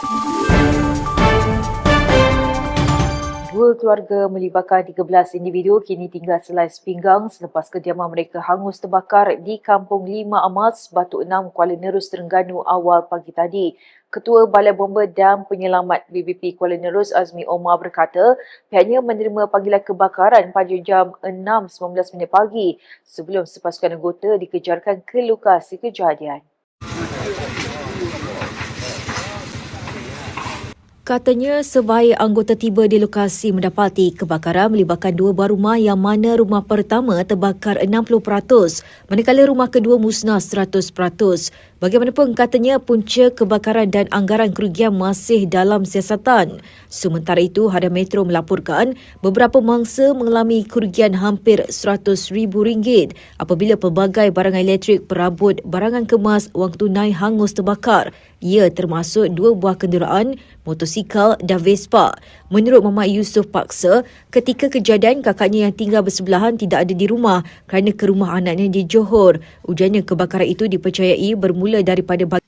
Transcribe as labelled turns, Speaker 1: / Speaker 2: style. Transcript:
Speaker 1: Dua keluarga melibatkan 13 individu kini tinggal selai sepinggang selepas kediaman mereka hangus terbakar di Kampung Lima Amas, Batu Enam, Kuala Nerus, Terengganu awal pagi tadi. Ketua Balai Bomba dan Penyelamat BBP Kuala Nerus Azmi Omar berkata pihaknya menerima panggilan kebakaran pada jam 6.19 minit pagi sebelum sepasukan anggota dikejarkan ke lokasi kejadian. Katanya sebaik anggota tiba di lokasi mendapati kebakaran melibatkan dua buah rumah yang mana rumah pertama terbakar 60%, manakala rumah kedua musnah 100%. Bagaimanapun katanya punca kebakaran dan anggaran kerugian masih dalam siasatan. Sementara itu, Hadiah Metro melaporkan beberapa mangsa mengalami kerugian hampir RM100,000 apabila pelbagai barang elektrik, perabot, barangan kemas, wang tunai hangus terbakar. Ia termasuk dua buah kenderaan, motosikal dan Vespa. Menurut Mamat Yusof Paksa, ketika kejadian kakaknya yang tinggal bersebelahan tidak ada di rumah kerana ke rumah anaknya di Johor. Ujarnya kebakaran itu dipercayai bermula daripada bag-